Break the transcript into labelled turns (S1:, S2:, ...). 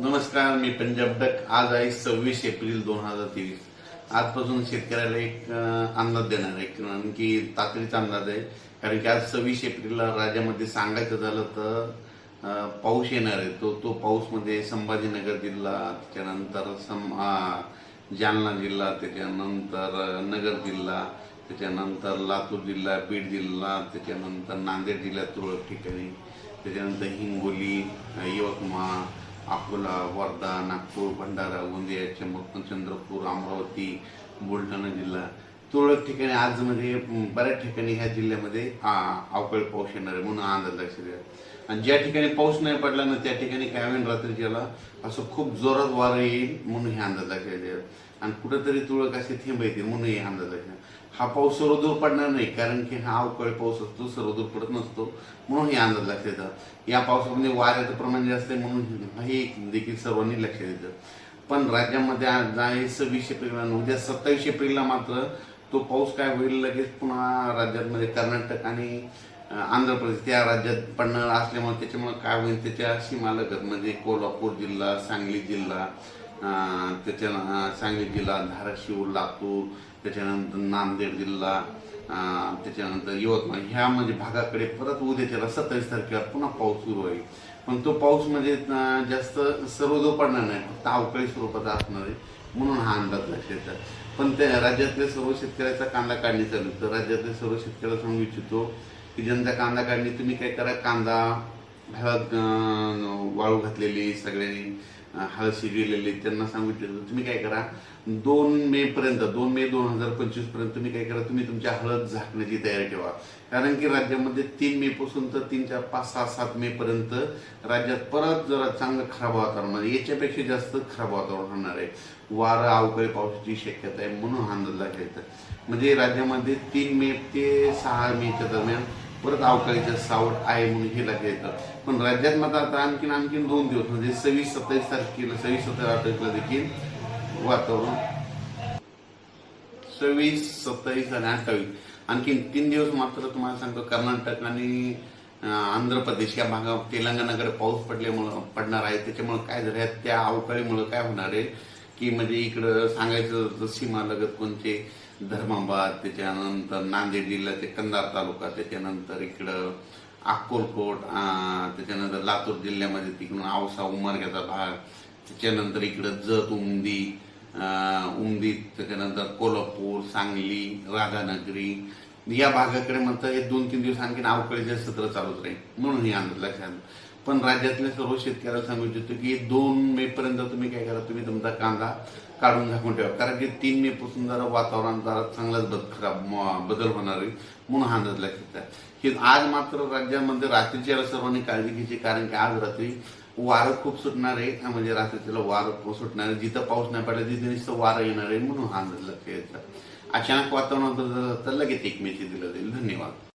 S1: नमस्कार मी पंजाब डक. आज आहे सव्वीस एप्रिल दोन हजार तेवीस. आजपासून शेतकऱ्याला एक अंदाज देणार आहे कारण की तातडीचा अंदाज आहे. कारण की आज सव्वीस एप्रिलला राज्यामध्ये सांगायचं झालं तर पाऊस येणार आहे. तो तो पाऊसमध्ये संभाजीनगर जिल्हा त्याच्यानंतर सम जालना जिल्हा त्याच्यानंतर नगर जिल्हा त्याच्यानंतर लातूर जिल्हा बीड जिल्हा त्याच्यानंतर नांदेड जिल्ह्यात तुरळक ठिकाणी त्याच्यानंतर हिंगोली यवतमाळ अकोला वर्धा नागपूर भंडारा गोंदिया चंद्रपूर चंद्रपूर अमरावती बुलढाणा जिल्हा तुरळक ठिकाणी आज म्हणजे बऱ्याच ठिकाणी ह्या जिल्ह्यामध्ये अवकाळी पाऊस येणार आहे म्हणून हा अंदाज लक्षात द्या. आणि ज्या ठिकाणी पाऊस नाही पडला ना त्या ठिकाणी काय होईल रात्रीच्याला? असं खूप जोरात वारं येईल म्हणून हे अंदाज लक्षात द्या. आणि कुठंतरी तुरळक असे थेंब येतील म्हणून हे अंदाज लक्षात हा पाऊस सर्वदूर पडणार नाही कारण की हा अवकाळी पाऊस असतो सर्वदूर पडत नसतो म्हणून हे अंदाज लक्षात येतं या पावसामध्ये वाऱ्याचं प्रमाण जास्त आहे म्हणून हे देखील सर्वांनी लक्षात येतं पण राज्यामध्ये आज आहे सव्वीस एप्रिलला उद्या सत्तावीस एप्रिलला मात्र तो पाऊस काय होईल लगेच पुन्हा राज्यामध्ये कर्नाटक आणि आंध्र प्रदेश त्या राज्यात पडणार असल्यामुळे त्याच्यामुळे काय होईल? त्याच्या सीमालगत म्हणजे कोल्हापूर जिल्हा सांगली जिल्हा त्याच्या सांगली जिल्हा धाराशिव लातूर त्याच्यानंतर नांदेड जिल्हा त्याच्यानंतर यवतमाळ ह्या म्हणजे भागाकडे परत उद्याच्याला सत्तावीस तारखेला पुन्हा पाऊस सुरू होईल पण तो पाऊस म्हणजे अं, जास्त सर्वदूर पडणार नाही फक्त अवकाळी स्वरूपाचा असणार आहे म्हणून हा अंदाज लक्षात पण त्या राज्यातल्या सर्व शेतकऱ्याचा कांदा काढणी चालू तर राज्यातल्या सर्व शेतकऱ्याला सांगू इच्छितो की ज्यांचा कांदा काढणी तुम्ही काय करा कांदा ह्याला वाळू घातलेली सगळ्यांनी हळद शिजविलेली त्यांना सांगू तुम्ही काय करा दोन मे पर्यंत दोन मे दोन हजार पंचवीसपर्यंत तुम्ही काय करा तुम्ही तुमच्या हळद झाकण्याची तयारी ठेवा. कारण की राज्यामध्ये तीन मे पासून तर तीन चार पाच सहा सात मे पर्यंत राज्यात परत जरा चांगलं खराब वातावरण म्हणजे याच्यापेक्षा जास्त खराब वातावरण होणार आहे. वारं अवकाळी पावसाची शक्यता आहे म्हणून हा अंदाज लागला म्हणजे राज्यामध्ये तीन मे ते सहा मेच्या दरम्यान परत अवकाळीचं सावट आहे म्हणून हे लक्षात येतं. पण राज्यात मात्र आता आणखीन आणखीन दोन दिवस म्हणजे सव्वीस सत्तावीस तारखेला सव्वीस सत्तावीस तारखेला देखील वातावरण सव्वीस सत्तावीस आणि अठ्ठावीस. आणखीन तीन दिवस मात्र तुम्हाला सांगतो कर्नाटक आणि आंध्र प्रदेश या भागात तेलंगणाकडे पाऊस पडल्यामुळं पडणार आहे. त्याच्यामुळे काय झालं आहे, त्या अवकाळीमुळे काय होणार आहे? की म्हणजे इकडं सांगायचं सीमा सीमालगत कोणते धर्माबाद त्याच्यानंतर नांदेड जिल्ह्याचे कंधार तालुका त्याच्यानंतर इकडं अक्कोलकोट त्याच्यानंतर लातूर जिल्ह्यामध्ये तिकडून औसा उमरग्याचा भाग त्याच्यानंतर इकडं जत उमदी उमदी त्याच्यानंतर कोल्हापूर सांगली राधानगरी या भागाकडे म्हणतात हे दोन तीन दिवस आणखी अवकाळीचे सत्र चालूच राहील. म्हणून हे अंदाज लक्षात पण राज्यातल्या सर्व शेतकऱ्याला सांगू इच्छितो की दोन मे पर्यंत तुम्ही काय करा तुम्ही तुमचा कांदा काढून झाकून ठेवा. कारण की तीन मे पासून जरा वातावरण जरा चांगलाच बद खराब बदल होणार आहे म्हणून हा अंदाज लक्षात की आज मात्र राज्यामध्ये रात्रीच्या सर्वांनी काळजी घ्यायची कारण की आज रात्री वारं खूप सुटणार आहे. म्हणजे रात्रीला वारं सुटणार आहे. जिथं पाऊस नाही पडला तिथे नुसतं वारं येणार आहे म्हणून हा अंदाज लक्षात अचानक वातावरण तर लगेच एक मेची दिलं जाईल. धन्यवाद.